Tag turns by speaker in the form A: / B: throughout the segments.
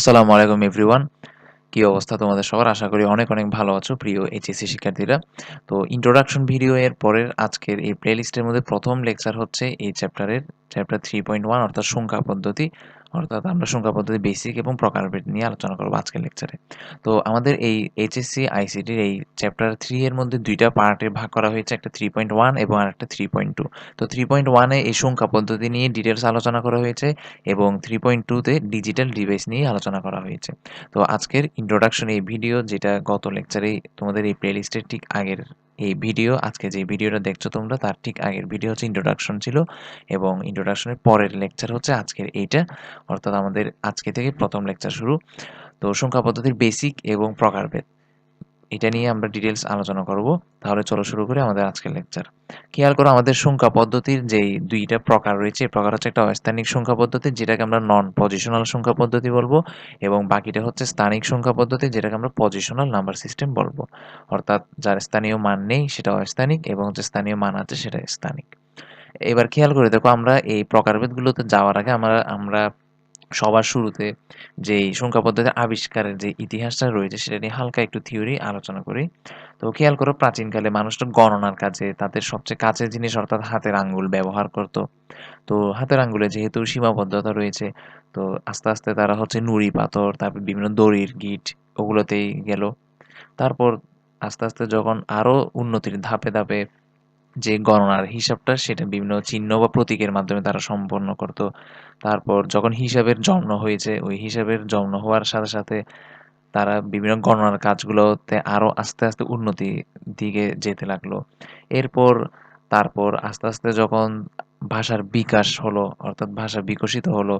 A: আসসালামু আলাইকুম এভরিওয়ান কি অবস্থা তোমাদের সবার? আশা করি অনেক অনেক ভালো আছো, প্রিয় এইচএসসি শিক্ষার্থীরা। তো ইন্ট্রোডাকশন ভিডিও এর পরের আজকের এই প্লেলিস্টের মধ্যে প্রথম লেকচার হচ্ছে এই চ্যাপ্টারের চ্যাপ্টার থ্রি পয়েন্ট ওয়ান অর্থাৎ সংখ্যা পদ্ধতি। অর্থাৎ আমরা সংখ্যা পদ্ধতি বেসিক এবং প্রকারভেদ নিয়ে আলোচনা করব আজকের লেকচারে তো আমাদের এই এইচএসসি আইসিটির এই চ্যাপ্টার থ্রি এর মধ্যে দুইটা পার্টে ভাগ করা হয়েছে, একটা থ্রি পয়েন্ট ওয়ান এবং আরেকটা থ্রি পয়েন্ট টু তো থ্রি পয়েন্ট ওয়ানে এই সংখ্যা পদ্ধতি নিয়ে ডিটেলস আলোচনা করা হয়েছে এবং থ্রি পয়েন্ট টুতে ডিজিটাল ডিভাইস নিয়ে আলোচনা করা হয়েছে। তো আজকের ইন্ট্রোডাকশন এই ভিডিও যেটা গত লেকচারে তোমাদের এই প্লেলিস্টের ঠিক আগের এই ভিডিও, আজকে যে ভিডিওটা দেখছ তোমরা, তার ঠিক আগের ভিডিও হচ্ছে ইন্ট্রোডাকশন ছিল এবং ইন্ট্রোডাকশনের পরের লেকচার হচ্ছে আজকের এইটা। অর্থাৎ আমাদের আজকে থেকে প্রথম লেকচার শুরু। তো সংখ্যা পদ্ধতির বেসিক এবং প্রকারভেদ। এটা নিয়ে আমরা ডিটেলস আলোচনা করব। তাহলে চলো শুরু করি আমাদের আজকের লেকচার খেয়াল করো আমাদের সংখ্যা পদ্ধতির যেই দুইটা প্রকার রয়েছে, এই প্রকার হচ্ছে একটা অস্থানিক সংখ্যা পদ্ধতি, যেটাকে আমরা নন পজিশনাল সংখ্যা পদ্ধতি বলব, এবং বাকিটা হচ্ছে স্থানিক সংখ্যা পদ্ধতি, যেটাকে আমরা পজিশনাল নাম্বার সিস্টেম বলব। অর্থাৎ যার স্থানীয় মান নেই, সেটা অস্থানিক, এবং যে স্থানীয় মান আছে, সেটা স্থানিক। এবার খেয়াল করে দেখো, আমরা এই প্রকারভেদগুলোতে যাওয়ার আগে আমরা আমরা সবার শুরুতে যেই সংখ্যা পদ্ধতির আবিষ্কারের যে ইতিহাসটা রয়েছে, সেটা নিয়ে হালকা একটু থিওরি আলোচনা করি। তো খেয়াল করো, প্রাচীনকালে মানুষটা গণনার কাজে তাদের সবচেয়ে কাছের জিনিস অর্থাৎ হাতের আঙ্গুল ব্যবহার করত। তো হাতের আঙ্গুলে যেহেতু সীমাবদ্ধতা রয়েছে, তো আস্তে আস্তে তারা হচ্ছে নুড়ি পাথর, তারপর বিভিন্ন দড়ির গিট ওগুলোতেই গেল। তারপর আস্তে আস্তে যখন আরও উন্নতির ধাপে ধাপে যে গণনার হিসাবটা সেটা বিভিন্ন চিহ্ন বা প্রতীকের মাধ্যমে তারা সম্পন্ন করত। তারপর যখন হিসাবের জন্ম হয়েছে, ওই হিসাবের জন্ম হওয়ার সাথে সাথে তারা বিভিন্ন গণনার কাজগুলোতে আরও আস্তে আস্তে উন্নতি দিকে যেতে লাগল। এরপর, তারপর আস্তে আস্তে যখন ভাষার বিকাশ হলো, অর্থাৎ ভাষা বিকশিত হলো,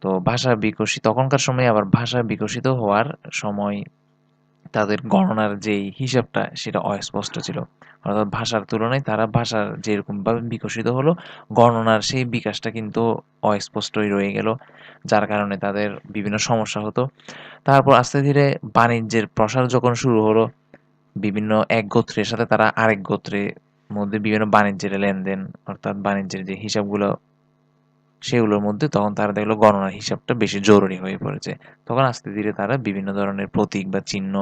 A: তো ভাষা বিকশিত তখনকার সময় আবার ভাষা বিকশিত হওয়ার সময় তাদের গণনার যেই হিসাবটা সেটা অস্পষ্ট ছিল। অর্থাৎ ভাষার তুলনায় তারা ভাষার যেরকমভাবে বিকশিত হলো, গণনার সেই বিকাশটা কিন্তু অস্পষ্টই রয়ে গেল, যার কারণে তাদের বিভিন্ন সমস্যা হতো। তারপর আস্তে ধীরে বাণিজ্যের প্রসার যখন শুরু হলো, বিভিন্ন এক গোত্রের সাথে তারা আরেক গোত্রের মধ্যে বিভিন্ন বাণিজ্যের লেনদেন, অর্থাৎ বাণিজ্যের যে হিসাবগুলো সেগুলোর মধ্যে তখন তারা দেখল গণনার হিসাবটা বেশি জরুরি হয়ে পড়েছে। তখন আস্তে ধীরে তারা বিভিন্ন ধরনের প্রতীক বা চিহ্ন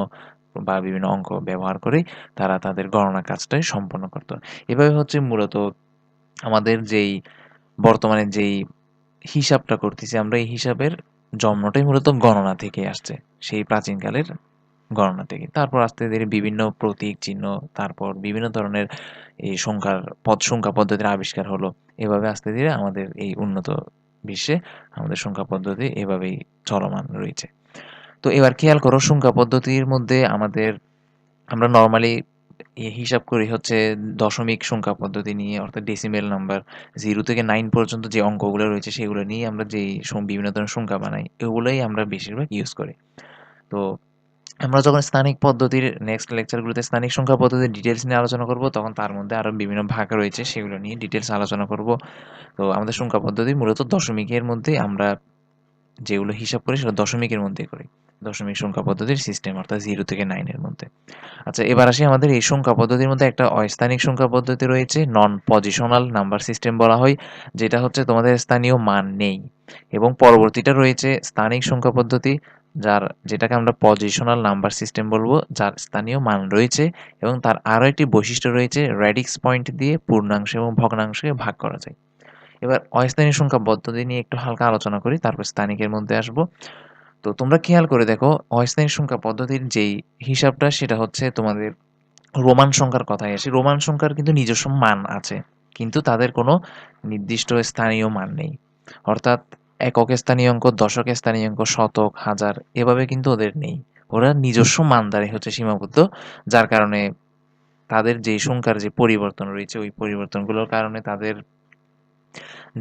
A: বা বিভিন্ন অঙ্ক ব্যবহার করে তারা তাদের গণনা কাজটাই সম্পন্ন করতো। এভাবে হচ্ছে মূলত আমাদের যেই বর্তমানে যেই হিসাবটা করতেছি আমরা, এই হিসাবের জন্মটাই মূলত গণনা থেকে আসছে। সেই প্রাচীনকালের গণনা থেকে। তারপর আস্তে ধীরে বিভিন্ন প্রতীক চিহ্ন, তারপর বিভিন্ন ধরনের এই সংখ্যার পদ, সংখ্যা পদ্ধতির আবিষ্কার হলো। এভাবে আস্তে ধীরে আমাদের এই উন্নত বিশ্বে আমাদের সংখ্যা পদ্ধতি এভাবেই চলমান রয়েছে। তো এবার খেয়াল করো, সংখ্যা পদ্ধতির মধ্যে আমাদের, আমরা নর্মালি হিসাব করি হচ্ছে দশমিক সংখ্যা পদ্ধতি নিয়ে, অর্থাৎ ডেসিমেল নাম্বার জিরো থেকে নাইন পর্যন্ত যে অঙ্কগুলো রয়েছে সেগুলো নিয়ে আমরা যেই বিভিন্ন ধরনের সংখ্যা বানাই, এগুলোই আমরা বেশিরভাগ ইউজ করি। তো আমরা যখন স্থানিক পদ্ধতির নেক্সট লেকচারগুলোতে স্থানিক সংখ্যা পদ্ধতির ডিটেলস নিয়ে আলোচনা করব, তখন তার মধ্যে আরও বিভিন্ন ভাগ রয়েছে, সেগুলো নিয়ে ডিটেলস আলোচনা করব। তো আমাদের সংখ্যা পদ্ধতি মূলত দশমিকের মধ্যে আমরা যেগুলো হিসাব করি সেটা দশমিকের মধ্যে করি। দশমিক সংখ্যা পদ্ধতির সিস্টেম অর্থাৎ জিরো থেকে নাইনের মধ্যে। আচ্ছা এবার আসি আমাদের এই সংখ্যা পদ্ধতির মধ্যে একটা অস্থানিক সংখ্যা পদ্ধতি রয়েছে নন পজিশনাল নাম্বার সিস্টেম বলা হয়, যেটা হচ্ছে তোমাদের স্থানীয় মান নেই। এবং পরবর্তীটা রয়েছে স্থানিক সংখ্যা পদ্ধতি যার, যেটাকে আমরা পজিশনাল নাম্বার সিস্টেম বলব, যার স্থানীয় মান রয়েছে এবং তার আরও একটি বৈশিষ্ট্য রয়েছে র্যাডিক্স পয়েন্ট দিয়ে পূর্ণাংশ এবং ভগ্নাংশকে ভাগ করা যায়। এবার অস্থানীয় সংখ্যা পদ্ধতি নিয়ে একটু হালকা আলোচনা করি, তারপর স্থানিকের মধ্যে আসব। তো তোমরা খেয়াল করে দেখো অস্থানীয় সংখ্যা পদ্ধতির যেই হিসাবটা, সেটা হচ্ছে তোমাদের রোমান সংখ্যার কথাই আসে। রোমান সংখ্যার কিন্তু নিজস্ব মান আছে, কিন্তু তাদের কোনো নির্দিষ্ট স্থানীয় মান নেই। অর্থাৎ একক স্থানীয় অঙ্ক, দশক স্থানীয় অঙ্ক, শতক, হাজার, এভাবে কিন্তু ওদের নেই। ওরা নিজস্ব মান দ্বারে হচ্ছে সীমাবদ্ধ, যার কারণে তাদের যে সংখ্যার যে পরিবর্তন রয়েছে, ওই পরিবর্তনগুলোর কারণে তাদের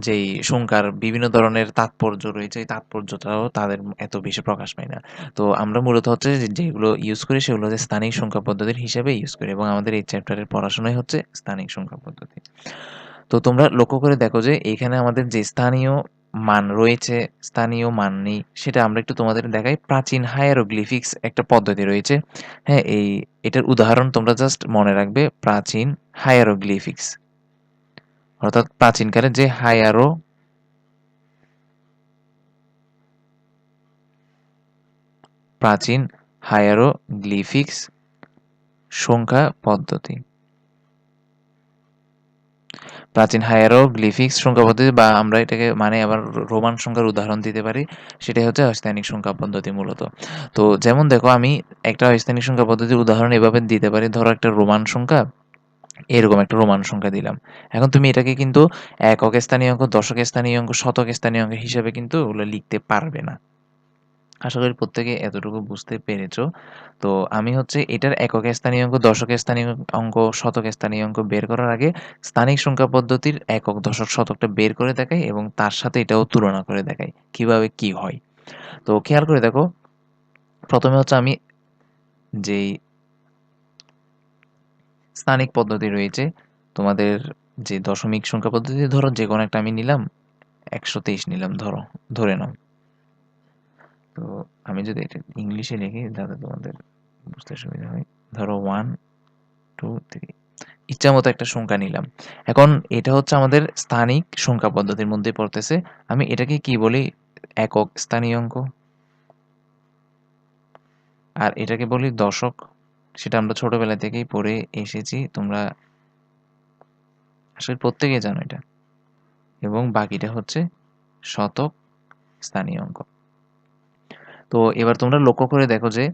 A: যেই সংখ্যার বিভিন্ন ধরনের তাৎপর্য রয়েছে, এই তাৎপর্যটাও তাদের এত বেশি প্রকাশ পায় না। তো আমরা মূলত হচ্ছে যেগুলো ইউজ করি সেগুলো হচ্ছে স্থানিক সংখ্যা পদ্ধতির হিসাবে ইউজ করি এবং আমাদের এই চ্যাপ্টারের পড়াশোনাই হচ্ছে স্থানিক সংখ্যা পদ্ধতি। তো তোমরা লক্ষ্য করে দেখো যে এখানে আমাদের যে স্থানীয় মান রয়েছে, স্থানীয় মান নেই, সেটা আমরা একটু তোমাদের দেখাই। প্রাচীন হায়ারোগ্লিফিক্স একটা পদ্ধতি রয়েছে। হ্যাঁ এই, এটার উদাহরণ তোমরা জাস্ট মনে রাখবে, প্রাচীন হায়ারোগ্লিফিক্স। অর্থাৎ প্রাচীনকালে যে হায়ারো প্রাচীন হায়ারোগ্লিফিক্স সংখ্যা পদ্ধতি। প্রাচীন হায়ারোগ্লিফিক্স সংখ্যা পদ্ধতি বা আমরা এটাকে মানে আবার রোমান সংখ্যার উদাহরণ দিতে পারি, সেটাই হচ্ছে অস্থানিক সংখ্যা পদ্ধতি মূলত। তো যেমন দেখো, আমি একটা অস্থানিক সংখ্যা পদ্ধতির উদাহরণ এভাবে দিতে পারি। ধরো একটা রোমান সংখ্যা, এরকম একটা রোমান সংখ্যা দিলাম। এখন তুমি এটাকে কিন্তু একক স্থানীয় অঙ্ক, দশক স্থানীয় অঙ্ক, শতক স্থানীয় অঙ্ক হিসাবে কিন্তু ওগুলো লিখতে পারবে না। আশা করি প্রত্যেকে এতটুকু বুঝতে পেরেছ। তো আমি হচ্ছে এটার একক স্থানীয় অঙ্ক, দশক স্থানীয় অঙ্ক, শতক স্থানীয় অঙ্ক বের করার আগে স্থানিক সংখ্যা পদ্ধতির একক দশক শতকটা বের করে দেখাই এবং তার সাথে এটাও তুলনা করে দেখাই, কীভাবে কি হয়। তো খেয়াল করে দেখো, প্রথমে হচ্ছে আমি যেই স্থানিক পদ্ধতি রয়েছে, তোমাদের যে দশমিক সংখ্যা পদ্ধতি, ধরো যে কোনো একটা আমি নিলাম, একশো তেইশ নিলাম, ধরো, ধরে নাও। তো আমি যদি এটা ইংলিশে লিখি যাতে তোমাদের বুঝতে সুবিধা হয়। ধরো ওয়ান টু থ্রি ইচ্ছা মতো একটা সংখ্যা নিলাম। এখন এটা হচ্ছে আমাদের স্থানিক সংখ্যা পদ্ধতির মধ্যে পড়তেছে। আমি এটাকে কি বলি? একক স্থানীয় অঙ্ক। আর এটাকে বলি দশক। সেটা আমরা ছোটবেলা থেকেই পড়ে এসেছি। তোমরা আসলে প্রত্যেকে জানো এটা। এবং বাকিটা হচ্ছে শতক স্থানীয় অঙ্ক। তো এবার তোমরা লক্ষ্য করে দেখো যে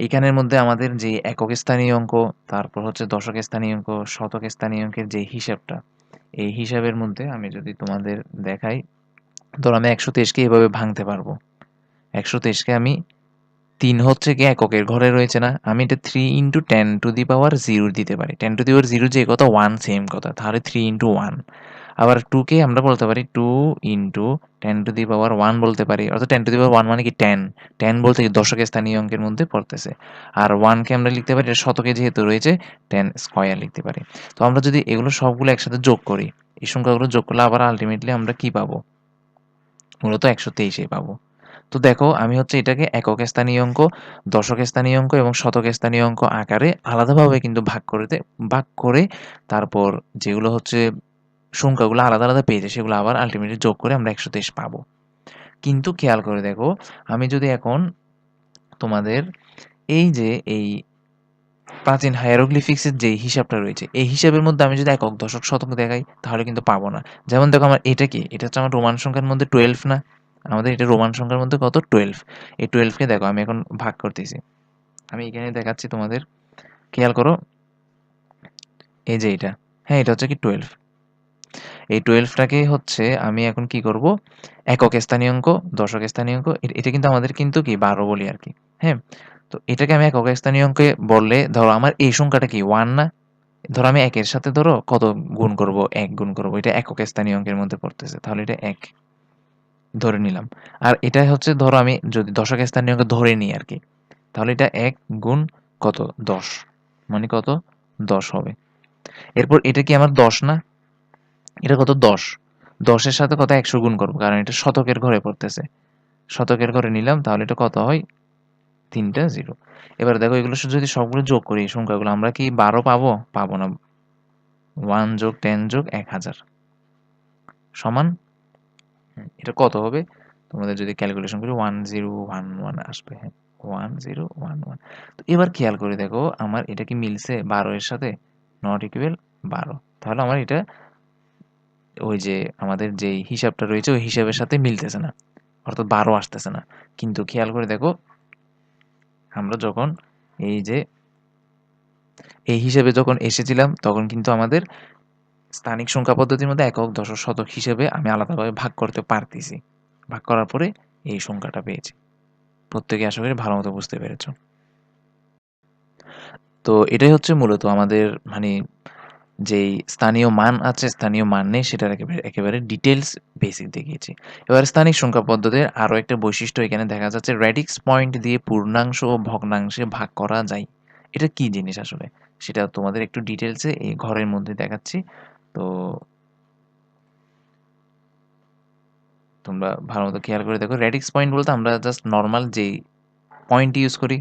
A: এখানের মধ্যে আমাদের যে একক স্থানীয় অঙ্ক, তারপর হচ্ছে দশক স্থানীয় অঙ্ক, শতক স্থানীয় অঙ্কের যে হিসাবটা, এই হিসাবের মধ্যে আমি যদি তোমাদের দেখাই, ধরো আমি একশো তেইশকে এভাবে ভাঙতে পারব। একশো তেইশকে আমি তিন হচ্ছে কি এককের ঘরে রয়েছে না, আমি এটা three into ten to the power zero দিতে পারি। Ten to the power zero যে কথা ওয়ান সেম কথা, তাহলে থ্রি ইন্টু ওয়ান আবার টুকে আমরা বলতে পারি two into ten to the power one বলতে পারি। অর্থাৎ ten to the power one মানে কি টেন টেন বলতে দশকের স্থানীয় অঙ্কের মধ্যে পড়তেছে। আর ওয়ানকে আমরা লিখতে পারি, এটা শতকে যেহেতু রয়েছে টেন স্কোয়ার লিখতে পারি। তো আমরা যদি এগুলো সবগুলো একসাথে যোগ করি, এই সংখ্যাগুলো যোগ করলে আবার আলটিমেটলি আমরা কি পাবো? মূলত একশো তেইশে পাবো। তো দেখো, আমি হচ্ছে এটাকে একক স্থানীয় অঙ্ক দশক স্থানীয় অঙ্ক এবং শতক স্থানীয় অঙ্ক আকারে আলাদাভাবে কিন্তু ভাগ করে ভাগ করে তারপর যেগুলো হচ্ছে সংখ্যাগুলো আলাদা আলাদা পেয়েছে সেগুলো আবার আলটিমেটলি যোগ করে আমরা একশো তেইশ পাবো। কিন্তু খেয়াল করে দেখো, আমি যদি এখন তোমাদের এই যে এই প্রাচীন হায়ারোগ্লিফিক্সের যে হিসাবটা রয়েছে, এই হিসাবের মধ্যে আমি যদি একক দশক শতক দেখাই, তাহলে কিন্তু পাবো না। যেমন দেখো আমার এটা কি? এটা হচ্ছে আমার রোমান সংখ্যার মধ্যে টুয়েলভ না? আমাদের এটা রোমান সংখ্যার মধ্যে কত? টুয়েলভ এই টুয়েলভকে দেখো, আমি এখন ভাগ করতেছি। আমি এখানে দেখাচ্ছি তোমাদের। খেয়াল করো। এই যে এটা। হ্যাঁ এটা হচ্ছে কি টুয়েলভ এই টুয়েলভটাকে হচ্ছে আমি এখন কি করব? একক স্থানীয় অঙ্ক, দশক স্থানীয় অঙ্ক এটা কিন্তু আমাদের কিন্তু কি বারো বলি আর কি হ্যাঁ? তো এটাকে আমি একক স্থানীয় অঙ্কে বললে, ধরো আমার এই সংখ্যাটা কি ওয়ান না? ধরো আমি একের সাথে ধরো কত গুণ করব? এক গুণ করব, এটা একক স্থানীয় অঙ্কের মধ্যে পড়তেছে, তাহলে এটা এক ধরে নিলাম। আর এটা হচ্ছে ধরো আমি যদি দশক স্থানীয় অঙ্ক ধরে নিই আর কি, তাহলে এটা এক গুণ কত? দশ মানে কত? দশ হবে। এরপর এটা কি আমার দশ না? এটা কত? দশ। দশের সাথে কত? একশো গুণ করব, কারণ এটা শতকের ঘরে পড়তেছে। শতকের ঘরে নিলাম, তাহলে এটা কত হয়? তিনটা জিরো। এবার দেখো, এগুলো যদি সবগুলো যোগ করি, এই সংখ্যাগুলো, আমরা কি বারো পাবো? পাবো না। ওয়ান যোগ টেন যোগ এক হাজার। সমান? এটা কত হবে? তোমাদের যদি ক্যালকুলেশন করি, ওয়ান জিরো ওয়ান ওয়ান আসবে হ্যাঁ। One zero one one. তো এবার খেয়াল করে দেখো, আমার এটা কি মিলছে বারো এর সাথে? নট ইকুয়াল বারো। তাহলে আমার এটা ওই যে আমাদের যে হিসাবটা রয়েছে, ওই হিসাবের সাথে মিলতেছে না। অর্থাৎ বারো আসতেছে না। কিন্তু খেয়াল করে দেখো, আমরা যখন এই যে, এই হিসেবে যখন এসেছিলাম, তখন কিন্তু আমাদের স্থানিক সংখ্যা পদ্ধতির মধ্যে একক, দশক, শতক হিসেবে আমি আলাদাভাবে ভাগ করতে পারতেছি। ভাগ করার পরে এই সংখ্যাটা পেয়েছি। প্রত্যেকে আশা করি ভালো মতো বুঝতে পেরেছ। তো এটাই হচ্ছে মূলত আমাদের মানে যেই স্থানীয় মান আছে, স্থানীয় মান নেই, সেটার একেবারে একেবারে ডিটেলস বেসিক দেখিয়েছি। এবার স্থানিক সংখ্যা পদ্ধতির আরও একটা বৈশিষ্ট্য এখানে দেখা যাচ্ছে র্যাডিক্স পয়েন্ট দিয়ে পূর্ণাংশ ও ভগ্নাংশে ভাগ করা যায়। এটা কি জিনিস আসলে? সেটা তোমাদের একটু ডিটেলসে এই ঘরের মধ্যে দেখাচ্ছি। তো তোমরা ভালো মতো খেয়াল করে দেখো র্যাডিক্স পয়েন্ট বলতে আমরা জাস্ট নর্মাল যেই পয়েন্ট ইউজ করি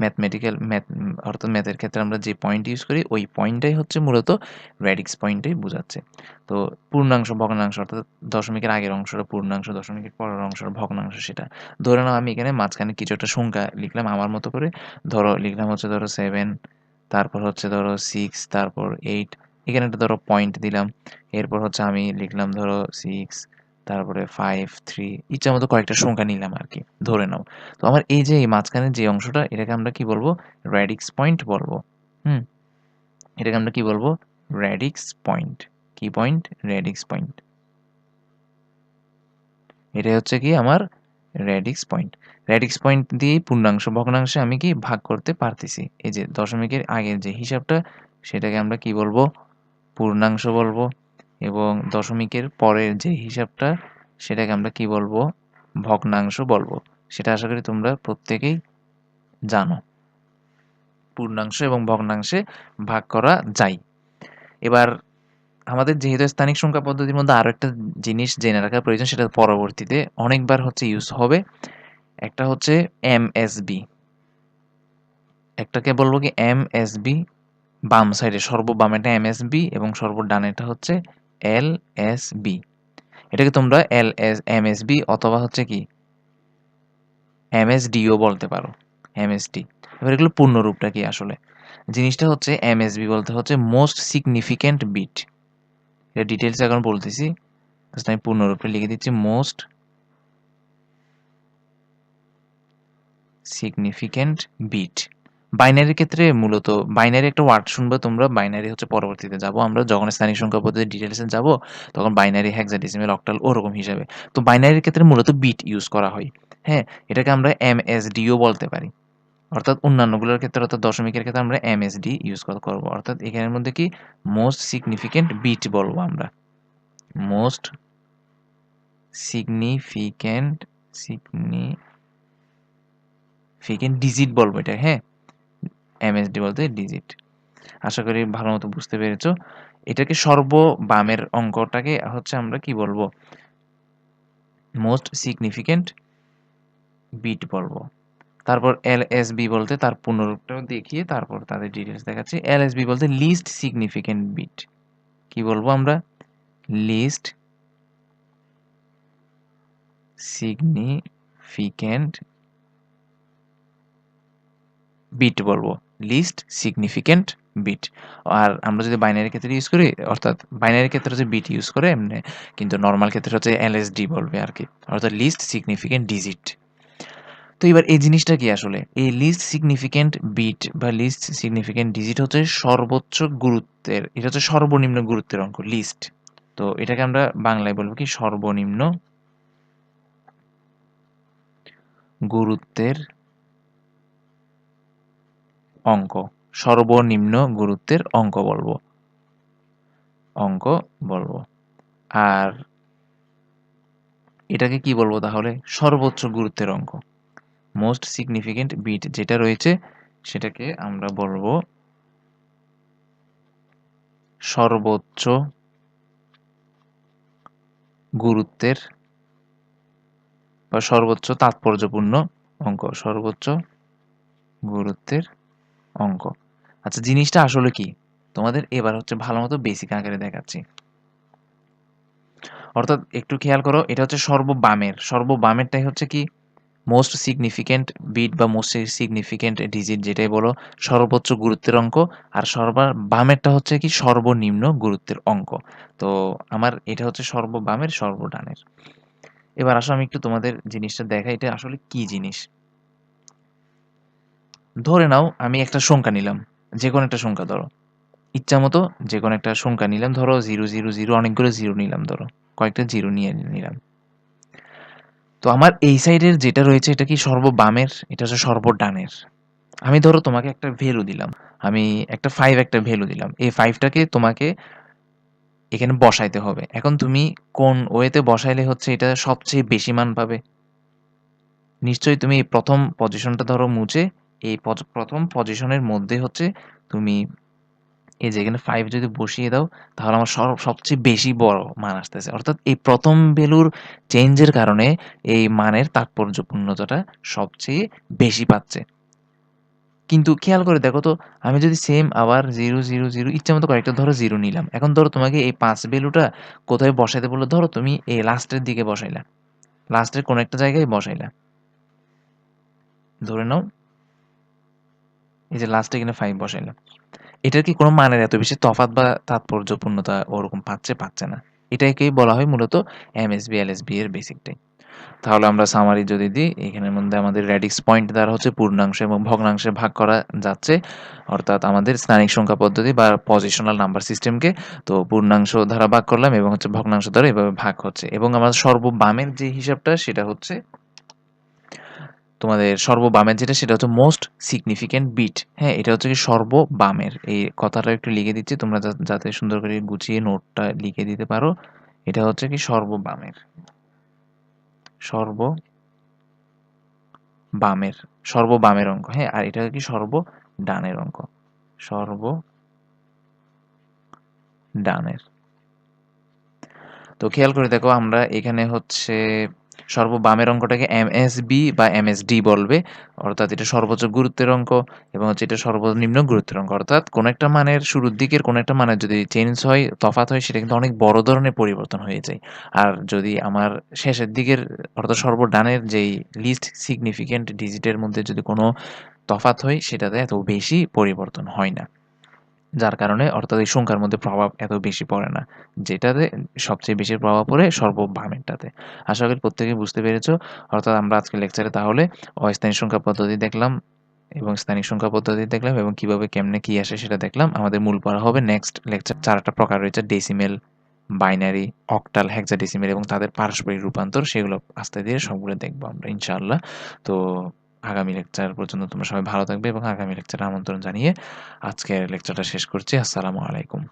A: ম্যাথমেটিক্যাল ম্যাথ অর্থাৎ ম্যাথের ক্ষেত্রে আমরা যে পয়েন্ট ইউজ করি, ওই পয়েন্টটাই হচ্ছে মূলত র্যাডিক্স পয়েন্টটাই বোঝাচ্ছে। তো পূর্ণাংশ, ভগ্নাংশ, অর্থাৎ দশমিকের আগের অংশটা পূর্ণাংশ, দশমিকের পরের অংশটা ভগ্নাংশ সেটা। ধরে নাও আমি এখানে মাঝখানে কিছু একটা সংখ্যা লিখলাম আমার মতো করে। ধরো, লিখলাম হচ্ছে ধরো সেভেন তারপর হচ্ছে ধরো সিক্স তারপর এইট এখানে একটা ধরো পয়েন্ট দিলাম। এরপর হচ্ছে আমি লিখলাম ধরো সিক্স তারপরে ফাইভ থ্রি ইচ্ছা মতো কয়েকটা সংখ্যা নিলাম আর কি ধরে নাও। তো আমার এই যে এই মাঝখানে যে অংশটা, এটাকে আমরা কি বলব? র্যাডিক্স পয়েন্ট বলব। হুম? এটাকে আমরা কি বলব? র্যাডিক্স পয়েন্ট কি পয়েন্ট র্যাডিক্স পয়েন্ট এটা হচ্ছে কি আমার র্যাডিক্স পয়েন্ট র্যাডিক্স পয়েন্ট দিয়েই পূর্ণাংশ, ভগ্নাংশে আমি কি ভাগ করতে পারতেছি। এই যে দশমিকের আগের যে হিসাবটা, সেটাকে আমরা কি বলব? পূর্ণাংশ বলব। এবং দশমিকের পরের যে হিসাবটা, সেটাকে আমরা কি বলব? ভগ্নাংশ বলব। সেটা আশা করি তোমরা প্রত্যেকেই জানো। পূর্ণাংশ এবং ভগ্নাংশে ভাগ করা যায়। এবার, আমাদের যেহেতু স্থানিক সংখ্যা পদ্ধতির মধ্যে আরও একটা জিনিস জেনে রাখা প্রয়োজন, সেটা পরবর্তীতে অনেকবার হচ্ছে ইউজ হবে। একটা হচ্ছে এমএসবি একটাকে বলব কি এমএসবি বাম সাইডে সর্ববামেটা এমএসবি এবং সর্বডানেটা হচ্ছে এল এস বি। এটাকে তোমরা এল এস এমএসবি অথবা হচ্ছে কি? এমএসডিও বলতে পারো এমএসডি এবার এগুলো পূর্ণরূপটা কি আসলে? জিনিসটা হচ্ছে এমএসবি বলতে হচ্ছে মোস্ট সিগনিফিক্যান্ট বিট এটা ডিটেলস এখন বলতেছি আমি পূর্ণরূপে লিখে দিচ্ছি মোস্ট সিগনিফিক্যান্ট বিট বাইনারির ক্ষেত্রে মূলত বাইনারি একটা ওয়ার্ড শুনবে তোমরা, বাইনারি হচ্ছে পরবর্তীতে যাব আমরা, যখন স্থানিক সংখ্যা পদ্ধতি ডিটেলসে যাব, তখন বাইনারি হেক্সাডেসিমেল অক্টাল ওরকম হিসাবে। তো বাইনারির ক্ষেত্রে মূলত বিট ইউজ করা হয় হ্যাঁ? এটাকে আমরা এমএসডিও বলতে পারি। অর্থাৎ অন্যান্যগুলোর ক্ষেত্রে, অর্থাৎ দশমিকের ক্ষেত্রে আমরা এমএসডি ইউজ করব। অর্থাৎ এখানের মধ্যে কি? মোস্ট সিগনিফিকেন্ট বিট বলব আমরা। মোস্ট সিগনিফিকেন্ট সিগনিফিকেন্ট ডিজিট বলব এটা হ্যাঁ? এমএসডি বলতে ডিজিট আশা করি ভালো মতো বুঝতে পেরেছ। এটাকে সর্ব বামের অঙ্কটাকে হচ্ছে আমরা কি বলব? মোস্ট সিগনিফিকেন্ট বিট বলব। তারপর এলএসবি বলতে তার পুনরূপটাও দেখিয়ে তারপর তাদের ডিটেলস দেখাচ্ছি। এলএসবি বলতে লিস্ট সিগনিফিকেন্ট বিট কি বলব আমরা? লিস্ট সিগনিফিকেন্ট বিট বলব। লিস্ট সিগনিফিকেন্ট বিট আর আমরা যদি বাইনারি ক্ষেত্রে ইউজ করি, অর্থাৎ বাইনারি ক্ষেত্রে হচ্ছে বিট ইউজ করে, এমনি কিন্তু নর্মাল ক্ষেত্রে হচ্ছে এলএসডি বলবে আর কি, অর্থাৎ লিস্ট সিগনিফিকেন্ট ডিজিট তো এবার এই জিনিসটা কি আসলে? এই লিস্ট সিগনিফিকেন্ট বিট বা লিস্ট সিগনিফিকেন্ট ডিজিট হচ্ছে সর্বোচ্চ গুরুত্বের, এটা হচ্ছে সর্বনিম্ন গুরুত্বের অঙ্ক লিস্ট তো এটাকে আমরা বাংলায় বলব কি? সর্বনিম্ন গুরুত্বের অঙ্ক। সর্বনিম্ন গুরুত্বের অঙ্ক বলব। অঙ্ক বলব। আর এটাকে কি বলব তাহলে? সর্বোচ্চ গুরুত্বের অঙ্ক। মোস্ট সিগনিফিকেন্ট বিট যেটা রয়েছে, সেটাকে আমরা বলব সর্বোচ্চ গুরুত্বের বা সর্বোচ্চ তাৎপর্যপূর্ণ অঙ্ক। সর্বোচ্চ গুরুত্বের অঙ্ক। আচ্ছা জিনিসটা আসলে কি? তোমাদের এবার হচ্ছে ভালো মতো বেসিক আকারে দেখাচ্ছি। অর্থাৎ একটু খেয়াল করো, এটা হচ্ছে সর্ববামের। সর্ববামেরটাই হচ্ছে কি? মোস্ট সিগনিফিকেন্ট বিট বা মোস্ট সিগনিফিকেন্ট ডিজিট যেটাই বলো, সর্বোচ্চ গুরুত্বের অঙ্ক। আর সর্ব বামেরটা হচ্ছে কি? সর্বনিম্ন গুরুত্বের অঙ্ক। তো আমার এটা হচ্ছে সর্ববামের, সর্বডানের। এবার আসো আমি একটু তোমাদের জিনিসটা দেখা এটা আসলে কি জিনিস? ধরে নাও, আমি একটা সংখ্যা নিলাম। যে কোনো একটা সংখ্যা ধরো। ইচ্ছা মতো যে কোনো একটা সংখ্যা নিলাম, ধরো জিরো জিরো জিরো, অনেকগুলো জিরো নিলাম, ধরো। কয়েকটা জিরো নিয়ে নিলাম। তো আমার এই সাইডের যেটা রয়েছে, এটা কি সর্ববামের? এটা হচ্ছে সর্বডানের। আমি ধরো তোমাকে একটা ভ্যালু দিলাম। আমি একটা ফাইভ একটা ভ্যালু দিলাম। এই ফাইভটাকে তোমাকে এখানে বসাইতে হবে। এখন তুমি কোন ওয়েতে বসাইলে হচ্ছে এটা সবচেয়ে বেশি মান পাবে? নিশ্চয়ই তুমি প্রথম পজিশনটা ধরো মুছে এই প্রথম পজিশনের মধ্যে হচ্ছে তুমি এই যে এখানে ফাইভ যদি বসিয়ে দাও, তাহলে আমার সব, সবচেয়ে বেশি বড় মান আসতেছে। অর্থাৎ এই প্রথম ভ্যালুর চেঞ্জের কারণে এই মানের তাৎপর্যপূর্ণতাটা সবচেয়ে বেশি পাচ্ছে। কিন্তু খেয়াল করে দেখো তো, আমি যদি সেম আবার জিরো জিরো জিরো ইচ্ছা মতো কয়েকটা ধরো জিরো নিলাম। এখন ধরো তোমাকে এই পাঁচ ভ্যালুটা কোথায় বসাইতে বলল? ধরো তুমি এই লাস্টের দিকে বসাইলা। লাস্টের কোনো একটা জায়গায় বসাইলা। ধরে নাও এই যে লাস্টে এখানে ফাইভ বসাইলাম এটার কি কোনো মানের এত বেশি তফাৎ বা তাৎপর্যপূর্ণতা ওরকম পাচ্ছে পাচ্ছে না। এটাকেই বলা হয় মূলত এমএসবি এলএসবি এর বেসিকটাই তাহলে আমরা সামারি যদি দিই, এখানের মধ্যে আমাদের র্যাডিক্স পয়েন্ট দ্বারা হচ্ছে পূর্ণাংশ এবং ভগ্নাংশে ভাগ করা যাচ্ছে। অর্থাৎ আমাদের স্থানিক সংখ্যা পদ্ধতি বা পজিশনাল নাম্বার সিস্টেমকে তো পূর্ণাংশ দ্বারা ভাগ করলাম এবং হচ্ছে ভগ্নাংশ দ্বারা এভাবে ভাগ হচ্ছে। এবং আমাদের সর্ববামের যে হিসাবটা, সেটা হচ্ছে তোমাদের সর্ববামের যেটা, সেটা হচ্ছে মোস্ট সিগনিফিক্যান্ট বিট হ্যাঁ এটা হচ্ছে কি সর্ববামের। এই কথাটা একটু লিখে দিচ্ছি, তোমরা যাতে সুন্দর করে গুছিয়ে নোটটা লিখে দিতে পারো। এটা হচ্ছে কি সর্ববামের। সর্ব বামের সর্ব বামের অঙ্ক। হ্যাঁ আর এটা কি সর্ব ডানের অঙ্ক? সর্ব ডানের তো খেয়াল করে দেখো, আমরা এখানে হচ্ছে সর্ববামের অঙ্কটাকে এমএসবি বা এমএসডি বলবে। অর্থাৎ এটা সর্বোচ্চ গুরুত্বের অঙ্ক এবং হচ্ছে এটা সর্বনিম্ন গুরুত্বের অঙ্ক। অর্থাৎ কোনো একটা মানের শুরুর দিকের কোনো একটা মানের যদি চেঞ্জ হয় তফাত হয়, সেটা কিন্তু অনেক বড় ধরনের পরিবর্তন হয়ে যায়। আর যদি আমার শেষের দিকের, অর্থাৎ সর্বডানের যেই লিস্ট সিগনিফিকেন্ট ডিজিটের মধ্যে যদি কোনো তফাত হয়, সেটাতে এত বেশি পরিবর্তন হয় না। যার কারণে অর্থাৎ এই সংখ্যার মধ্যে প্রভাব এত বেশি পড়ে না, যেটাতে সবচেয়ে বেশি প্রভাব পড়ে সর্ববামেরটাতে আশা করি প্রত্যেকে বুঝতে পেরেছ। অর্থাৎ আমরা আজকে লেকচারে তাহলে অস্থায়ী সংখ্যা পদ্ধতি দেখলাম এবং স্থানীয় সংখ্যা পদ্ধতি দেখলাম এবং কীভাবে কেমনে কি আসে সেটা দেখলাম। আমাদের মূল পড়া হবে নেক্সট লেকচার চারটা প্রকার রয়েছে decimal binary octal octal hexadecimal এবং তাদের পারস্পরিক রূপান্তর, সেগুলো আস্তে ধীরে সবগুলো দেখব আমরা, ইনশাআল্লাহ। তো আগামী লেকচার পর্যন্ত তোমরা সবাই ভালো থাকবে এবং আগামী লেকচারে আমন্ত্রণ জানিয়ে আজকের লেকচারটা শেষ করছি। আসসালামু আলাইকুম।